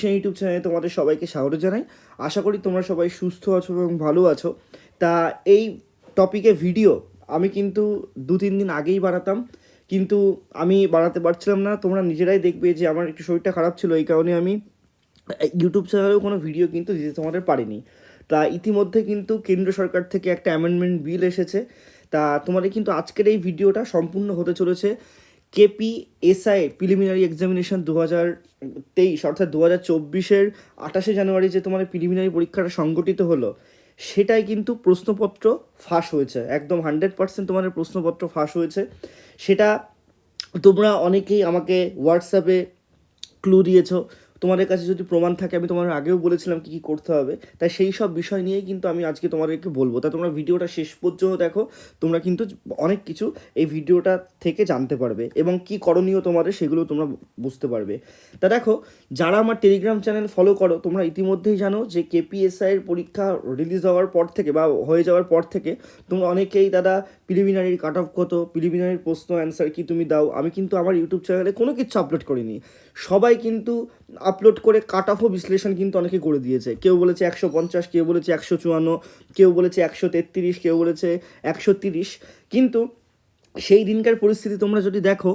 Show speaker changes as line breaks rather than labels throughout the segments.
সেই ইউটিউব চ্যানেলে তোমাদের সবাইকে স্বাগত জানাই। আশা করি তোমরা সবাই সুস্থ আছো এবং ভালো আছো। তা এই টপিকে ভিডিও আমি কিন্তু দু তিন দিন আগেই বানাতাম, কিন্তু আমি বানাতে পারছিলাম না। তোমরা নিজেরাই দেখবে যে আমার একটু শরীরটা খারাপ ছিল, এই কারণে আমি ইউটিউব চ্যানেলেও কোনো ভিডিও কিন্তু দিতে তোমাদের পারিনি। তা ইতিমধ্যে কিন্তু কেন্দ্র সরকার থেকে একটা অ্যামেন্ডমেন্ট বিল এসেছে। তা তোমাদের কিন্তু আজকের এই ভিডিওটা সম্পূর্ণ হতে চলেছে। কেপি এসআই প্রিলিমিনারি এক্সামিনেশন দু হাজার তেইশ, অর্থাৎ দু হাজার চব্বিশের আঠাশে জানুয়ারি যে তোমার প্রিলিমিনারি পরীক্ষাটা সংগঠিত হলো, সেটাই কিন্তু প্রশ্নপত্র ফাঁস হয়েছে। একদম হান্ড্রেড পার্সেন্ট তোমাদের প্রশ্নপত্র ফাঁস হয়েছে। সেটা তোমরা অনেকেই আমাকে হোয়াটসঅ্যাপে ক্লু দিয়েছ। তোমাদের কাছে যদি প্রমাণ থাকে, আমি তোমার আগেও বলেছিলাম কী কী করতে হবে। তাই সেই সব বিষয় নিয়েই কিন্তু আমি আজকে তোমাদেরকে বলব। তা তোমরা ভিডিওটা শেষ পর্যন্ত দেখো, তোমরা কিন্তু অনেক কিছু এই ভিডিওটা থেকে জানতে পারবে এবং কি করণীয় তোমাদের সেগুলো তোমরা বুঝতে পারবে। তা দেখো, যারা আমার টেলিগ্রাম চ্যানেল ফলো করো, তোমরা ইতিমধ্যেই জানো যে কেপিএসআই এর পরীক্ষা রিলিজ হওয়ার পর থেকে বা হয়ে যাওয়ার পর থেকে তোমরা অনেকেই দাদা প্রিলিমিনারির কাট অফ কত প্রিলিমিনারির প্রশ্ন অ্যান্সার কি তুমি দাও, আমি কিন্তু আমার ইউটিউব চ্যানেলে কোনো কিছু আপলোড করিনি। সবাই কিন্তু আপলোড করে কাট অফও বিশ্লেষণ কিন্তু অনেকে করে দিয়েছে। কেউ বলেছে একশো পঞ্চাশ, কেউ বলেছে একশো চুয়ান্ন, কেউ বলেছে একশো তেত্রিশ, কেউ বলেছে একশো তিরিশ। কিন্তু সেই দিনকার পরিস্থিতি তোমরা যদি দেখো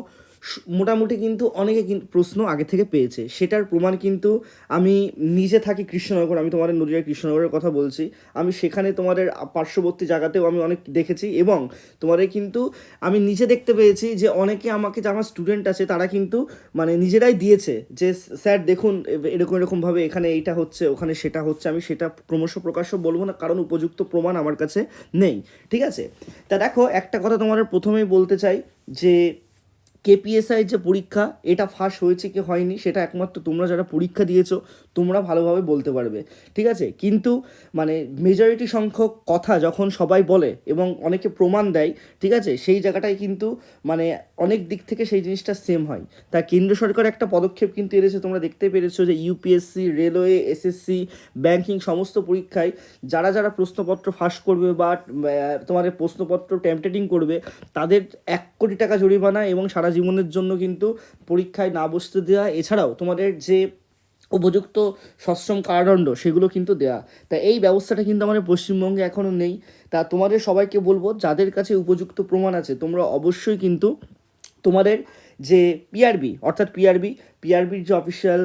মোটামুটি কিন্তু অনেকে প্রশ্ন আগে থেকে পেয়েছে। সেটার প্রমাণ কিন্তু আমি নিজে থাকি কৃষ্ণনগর, আমি তোমাদের নদীয়ার কৃষ্ণনগরের কথা বলছি। আমি সেখানে তোমাদের পার্শ্ববর্তী জায়গাতেও আমি অনেক দেখেছি এবং তোমাদের কিন্তু আমি নিজে দেখতে পেয়েছি যে অনেকে আমাকে যে আমার স্টুডেন্ট আছে, তারা কিন্তু মানে নিজেরাই দিয়েছে যে, স্যার দেখুন এরকম, এরকমভাবে এখানে এইটা হচ্ছে, ওখানে সেটা হচ্ছে। আমি সেটা ক্রমশ প্রকাশ্য বলব না, কারণ উপযুক্ত প্রমাণ আমার কাছে নেই। ঠিক আছে? তা দেখো, একটা কথা তোমাদের প্রথমেই বলতে চাই যে কেপিএসআই যে পরীক্ষা, এটা ফাঁস হয়েছে কি হয়নি, সেটা একমাত্র তোমরা যারা পরীক্ষা দিয়েছ, তোমরা ভালোভাবে বলতে পারবে। ঠিক আছে? কিন্তু মানে মেজরিটি সংখ্যক কথা যখন সবাই বলে এবং অনেকে প্রমাণ দেয়, ঠিক আছে? সেই জায়গাটায় কিন্তু মানে অনেক দিক থেকে সেই জিনিসটা সেম হয়। তা কেন্দ্র সরকার একটা পদক্ষেপ কিন্তু এনেছে, তোমরা দেখতে পেরেছ যে ইউপিএসসি রেলওয়ে এসএসসি ব্যাংকিং সমস্ত পরীক্ষায় যারা যারা প্রশ্নপত্র ফাঁস করবে বা তোমাদের প্রশ্নপত্র টেম্পটেটিং করবে, তাদের এক কোটি টাকা জরিমানা এবং সারা জীবনের জন্য কিন্তু পরীক্ষায় না বসতে দেওয়া এছাড়াও তোমাদের যে উপযুক্ত সশ্রম কারাদণ্ড সেগুলো কিন্তু দেয়া। তা এই ব্যবস্থাটা কিন্তু আমাদের পশ্চিমবঙ্গে এখনও নেই। তা তোমাদের সবাইকে বলব, যাদের কাছে উপযুক্ত প্রমাণ আছে, তোমরা অবশ্যই কিন্তু তোমাদের যে পিআরবি অর্থাৎ পিআরবি পিআরবির যে অফিসিয়াল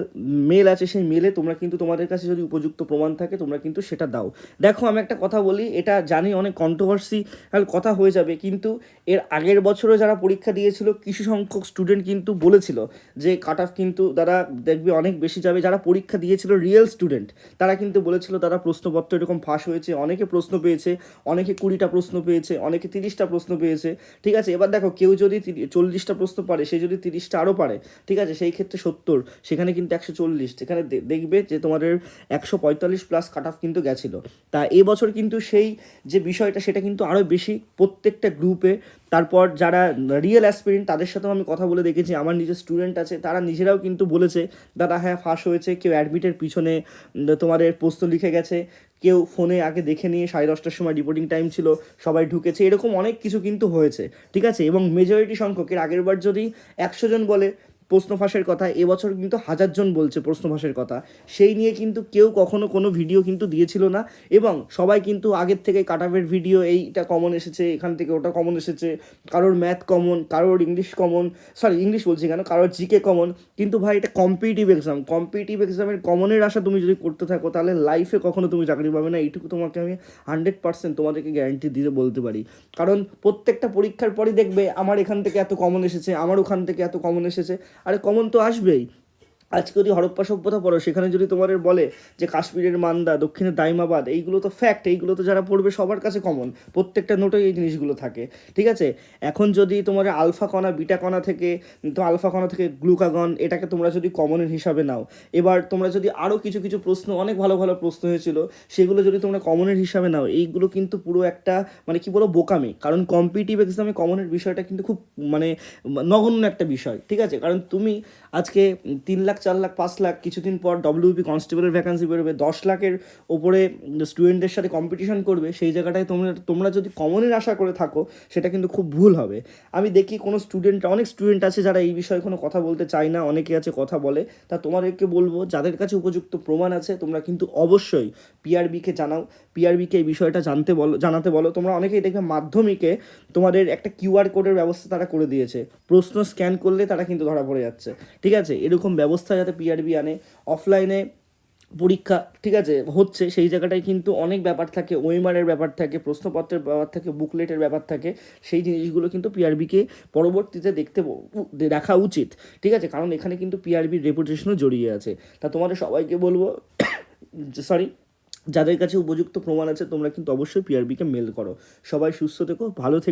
মেল আছে সেই মেলে তোমরা কিন্তু তোমাদের কাছে যদি উপযুক্ত প্রমাণ থাকে, তোমরা কিন্তু সেটা দাও। দেখো, আমি একটা কথা বলি, এটা জানি অনেক কন্ট্রোভার্সিয়াল কথা হয়ে যাবে, কিন্তু এর আগের বছরও যারা পরীক্ষা দিয়েছিল, কিছু সংখ্যক স্টুডেন্ট কিন্তু বলেছিল যে কাট অফ কিন্তু তারা দেখবে অনেক বেশি যাবে। যারা পরীক্ষা দিয়েছিল রিয়েল স্টুডেন্ট তারা কিন্তু বলেছিল তারা প্রশ্নপত্র এরকম ফাঁস হয়েছে, অনেকে প্রশ্ন পেয়েছে, অনেকে কুড়িটা প্রশ্ন পেয়েছে, অনেকে তিরিশটা প্রশ্ন পেয়েছে, ঠিক আছে? এবার দেখো, কেউ যদি চল্লিশটা প্রশ্ন পারে সে যদি তিরিশটা আরও পারে, ঠিক আছে? সেই ক্ষেত্রে সত্তর, সেখানে কিন্তু একশো চল্লিশ। সেখানে দেখবে যে তোমাদের একশো পঁয়তাল্লিশ প্লাস কাট অফ কিন্তু গেছিল। তা এবছর কিন্তু সেই যে বিষয়টা, সেটা কিন্তু আরও বেশি প্রত্যেকটা গ্রুপে তারপর যারা রিয়েল অ্যাসপিরেন্ট তাদের সাথেও আমি কথা বলে দেখেছি। আমার নিজের স্টুডেন্ট আছে, তারা নিজেরাও কিন্তু বলেছে, দাদা হ্যাঁ ফাঁস হয়েছে, কেউ অ্যাডমিটের পিছনে তোমাদের প্রশ্ন লিখে গেছে। কেউ ফোনে আগে দেখে নিয়ে সাড়ে দশটার সময় রিপোর্টিং টাইম ছিল, সবাই ঢুকেছে, এরকম অনেক কিছু কিন্তু হয়েছে, ঠিক আছে? এবং মেজরিটি সংখ্যক এর আগের বার যদি একশো জন বলে প্রশ্ন ফাঁসের কথা, এবছর কিন্তু হাজার জন বলছে প্রশ্ন ফাঁসের কথা। সেই নিয়ে কিন্তু কেউ কখনো কোনো ভিডিও কিন্তু দিয়েছিল না এবং সবাই কিন্তু আগের থেকে কাটাপের ভিডিও, এইটা কমন এসেছে, এখান থেকে ওটা কমন এসেছে, কারোর ম্যাথ কমন কারোর ইংলিশ কমন সরি ইংলিশ বলছি কেন, কারোর জিকে কমন কিন্তু ভাই, এটা কম্পিটিভ এক্সাম কম্পিটিভ এক্সামের কমনের আশা তুমি যদি করতে থাকো, তাহলে লাইফে কখনো তুমি চাকরি পাবে না। এইটুকু তোমাকে আমি হান্ড্রেড পার্সেন্ট তোমাদেরকে গ্যারান্টি দিতে বলতে পারি। কারণ প্রত্যেকটা পরীক্ষার পরই দেখবে, আমার এখান থেকে এত কমন এসেছে, আমার ওখান থেকে এত কমন এসেছে। আরে কমন তো আসবেই। আজকে যদি হরপ্পা সভ্যতা পড়ো, সেখানে যদি তোমাদের বলে যে কাশ্মীরের মান্দা দক্ষিণের দাইমাবাদ, এইগুলো তো ফ্যাক্ট এইগুলো তো যারা পড়বে সবার কাছে কমন প্রত্যেকটা নোটেই এই জিনিসগুলো থাকে। ঠিক আছে? এখন যদি তোমার আলফা কণা বিটা কণা থেকে, তো আলফা কণা থেকে গ্লুকাগন এটাকে তোমরা যদি কমনের হিসাবে নাও। এবার তোমরা যদি আরও কিছু কিছু প্রশ্ন, অনেক ভালো ভালো প্রশ্ন হয়েছিল, সেগুলো যদি তোমরা কমনের হিসাবে নাও, এইগুলো কিন্তু পুরো একটা মানে কি বলো বোকামি। কারণ কম্পিটিটিভ এক্সামে কমনের বিষয়টা কিন্তু খুব মানে নগণ্য একটা বিষয়। ঠিক আছে? কারণ তুমি আজকে তিন লাখ চার লাখ, পাঁচ লাখ, কিছুদিন পর ডব্লিউপি কনস্টেবলের ভ্যাকান্সি বেরোবে, দশ লাখের ওপরে স্টুডেন্টদের সাথে কম্পিটিশন করবে, সেই জায়গাটায় তোমরা তোমরা যদি কমনের আশা করে থাকো, সেটা কিন্তু খুব ভুল হবে। আমি দেখি কোনো স্টুডেন্ট অনেক স্টুডেন্ট আছে যারা এই বিষয়ে কোনো কথা বলতে চায় না, অনেকে আছে কথা বলে। তা তোমাদেরকে বলব, যাদের কাছে উপযুক্ত প্রমাণ আছে, তোমরা কিন্তু অবশ্যই পিআরবিকে জানাও। পিআরবিকে এই বিষয়টা জানতে বলো, জানাতে বলো। তোমরা অনেকেই দেখবে মাধ্যমিকে তোমাদের একটা কিউআর কোডের ব্যবস্থা তারা করে দিয়েছে। প্রশ্ন স্ক্যান করলে তারা কিন্তু ধরা পড়ে যাচ্ছে। ঠিক আছে? এরকম ব্যবস্থা যাতে পিআরবি আনে অফলাইনে পরীক্ষা, ঠিক আছে, হচ্ছে, সেই জায়গাটায় কিন্তু অনেক ব্যাপার থাকে, ওয়েমারের ব্যাপার থাকে, প্রশ্নপত্রের ব্যাপার থাকে, বুকলেটের ব্যাপার থাকে, সেই জিনিসগুলো কিন্তু পিআরবিকে পরবর্তীতে দেখতে দেখা উচিত, ঠিক আছে, কারণ এখানে কিন্তু পিআরবির রেপুটেশনও জড়িয়ে আছে। তা তোমাদের সবাইকে বলব সরি যাদের কাছে উপযুক্ত প্রমাণ আছে, তোমরা কিন্তু অবশ্যই পিআরবিকে মেল করো। সবাই সুস্থ থেকো, ভালো থেকো।